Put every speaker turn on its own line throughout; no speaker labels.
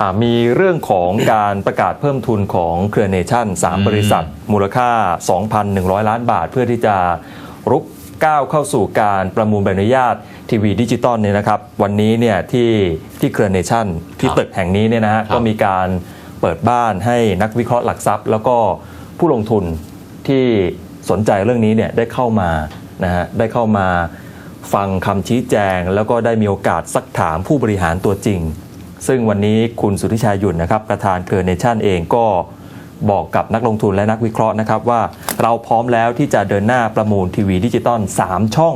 อ่ามีเรื่องของการประกาศเพิ่มทุนของเครือเนชั่น 3 บริษัท มูลค่า 2,100 ล้านบาท เพื่อที่จะรุกก้าวเข้าสู่การประมูลใบอนุญาตทีวีดิจิตอลเนี่ยนะครับ วันนี้เนี่ยที่ที่เครือเนชั่นที่
ครับ
ตึกแห่งนี้เนี่ยนะฮะ
ครับ
ก็มีการเปิดบ้านให้นักวิเคราะห์หลักทรัพย์ แล้วก็ผู้ลงทุนที่สนใจเรื่องนี้เนี่ยได้เข้ามานะฮะได้เข้ามาฟังคำชี้แจง แล้วก็ได้มีโอกาสซักถามผู้บริหารตัวจริง ซึ่งวันนี้คุณสุทธิชัยหยุ่นนะครับประธานเครือเนชั่นเองก็บอกกับนักลงทุนและนักวิเคราะห์นะครับว่าเราพร้อมแล้วที่จะเดินหน้าประมูลทีวีดิจิตอล 3 ช่อง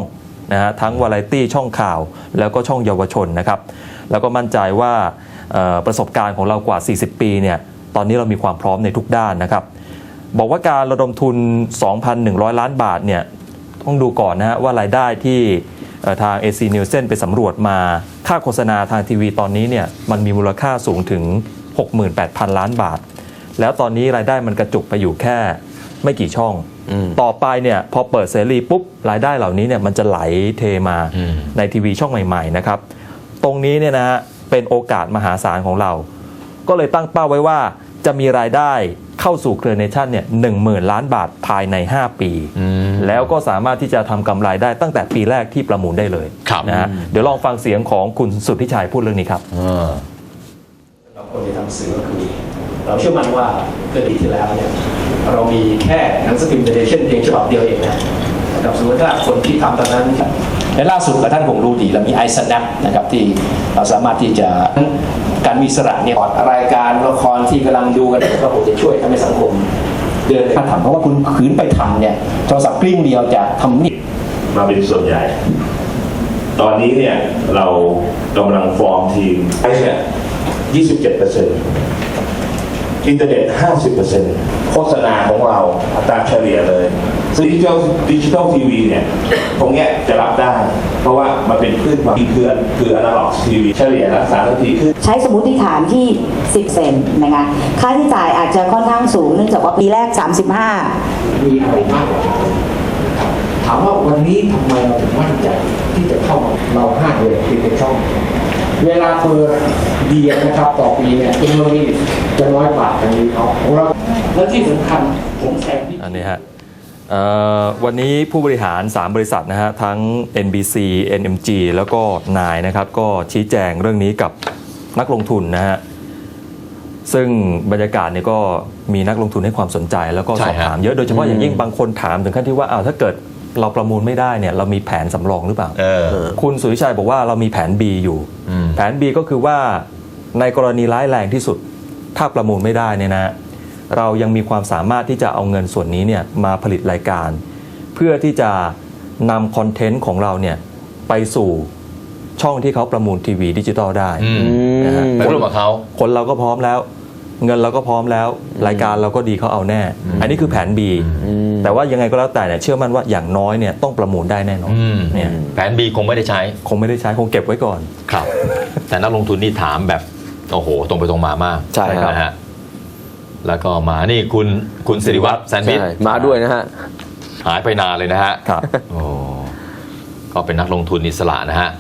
นะฮะทั้งวาไรตี้ช่องข่าว แล้วก็ช่องเยาวชนนะครับ แล้วก็มั่นใจว่าประสบการณ์ของเรากว่า 40 ปีเนี่ยตอนนี้เรามีความพร้อมในทุกด้านนะครับ บอกว่าการระดมทุน 2,100 ล้านบาทเนี่ยต้องดูก่อนนะฮะว่ารายได้ที่ ทาง AC Nielsen ไปสำรวจมาค่าโฆษณาทางทีวีตอนนี้เนี่ยมันมีมูลค่าสูงถึง 68,000 ล้านบาท แล้วตอนนี้รายได้มันกระจุกไปอยู่แค่ไม่กี่ช่องต่อไปเนี่ยพอเปิดเสรีปุ๊บรายได้เหล่านี้เนี่ยมันจะไหลเทมา
อืม
ในทีวีช่องใหม่ๆนะครับ ตรงนี้เนี่ยนะฮะเป็นโอกาสมหาศาลของเรา ก็เลยตั้งเป้าไว้ว่าจะมีรายได้ เข้าสู่เครือเนชั่นเนี่ยหนึ่งหมื่นล้านบาทภายใน 5 ปี
อืม
แล้วก็สามารถที่จะทำกำไรได้ตั้งแต่ปีแรกที่ประมูลได้เลย
ครับ
นะฮะเดี๋ยวลองฟังเสียงของคุณสุทธิชัยพูดเรื่องนี้ครับ
เออ
เราควรจะทำสื่อก็คือเราเชื่อมั่นว่าเกิดปีที่แล้วเนี่ยเรามีแค่หนังสือพิมพ์เดเนชั่นเพียงฉบับเดียวเองนะนะครับสมมติถ้าคนที่ทำตอนนั้น และล่าสุดกับท่านคงรู้ดีเรามีไอซ์แนนะครับที่เราสามารถที่จะการมีสระเนี่ยรายการละครที่กำลังดูกันก็คงจะช่วยทำให้สังคม เดินขั้นทำเพราะว่าคุณขืนไปทำเนี่ยโทรศัพท์กลิ้งเดียวจะทำนิด
มาเป็นส่วนใหญ่ ตอนนี้เนี่ยเรากำลังฟอร์มทีมไอ้เนี่ย27เปอร์เซ็นต์ อินเทอร์เน็ต 50เปอร์เซ็นต์โฆษณาของเราอัตราเฉลี่ยเลยซึ่งดิจิทัลดิจิทัลทีวีเนี่ยตรงเนี้ยจะรับได้ เพราะว่ามันเป็นคลื่นความถี่คือคืออนาล็อกทีวีเฉลี่ยละ3นาทีขึ้น
ใช้สมมติฐานที่ 10 เซนนะคะค่าใช้จ่ายอาจจะค่อนข้างสูงเนื่องจากว่าปีแรก 35
มีอะไรมากกว่านั้นถามว่าวันนี้ทำไมเราถึงมั่นใจที่จะเข้ามาเราห้าเดือนปิดเป็นช่อง เวลาเปิดเดียนะครับต่อปีเนี่ยเป็นเงินนี่จะน้อยกว่าทางนี้เขาของเราและที่สำคัญผมแซงที่
อันนี้ฮะเอ่อวันนี้ผู้บริหาร 3 บริษัทนะฮะทั้ง NBC NMG แล้วก็นายนะครับก็ชี้แจงเรื่องนี้กับนักลงทุนนะฮะซึ่งบรรยากาศเนี่ยก็มีนักลงทุนให้ความสนใจ แล้วก็
ใช่
สอบ
ฮะ
ถามเยอะโดยเฉพาะอย่างยิ่งบางคนถามถึงขั้นที่ว่าอ้าวถ้าเกิด เราประมูลไม่ได้เนี่ยเรามีแผนสำรองหรือเปล่า
เออ
คุณสุริชัยบอกว่าเรามีแผน B อยู่
อืม
แผน B ก็คือว่าในกรณีร้ายแรงที่สุด ถ้าประมูลไม่ได้เนี่ยนะ เรายังมีความสามารถที่จะเอาเงินส่วนนี้เนี่ยมาผลิตรายการ เพื่อที่จะนำคอนเทนต์ของเราเนี่ยไปสู่ช่องที่เขาประมูลทีวีดิจิตอลได้
อืม
นะฮะ
ไปร่วมกับเขา
คนเราก็พร้อมแล้ว เงินเราก็พร้อมแล้ว รายการเราก็ดีเขาเอาแน่ อันนี้คือแผน B แต่ว่ายังไงก็แล้วแต่เนี่ยเชื่อมั่นว่าอย่างน้อยเนี่ยต้องประมูลได้แน่นอน
อืม
เนี่ย
แผน B คงไม่ได้ใช้
คงไม่ได้ใช้คงเก็บไว้ก่อน
ครับ แต่นักลงทุนนี่ถามแบบโอ้โห ตรงไปตรงมามาก
ใช่ครับ
นะฮะแล้วก็มานี่คุณคุณสิริวัตรแซนด์วิช
ใช่มาด้วยนะฮะ
หายไปนานเลยนะฮะ
ครับ
โอ้ก็เป็นนักลงทุนอิสระนะฮะ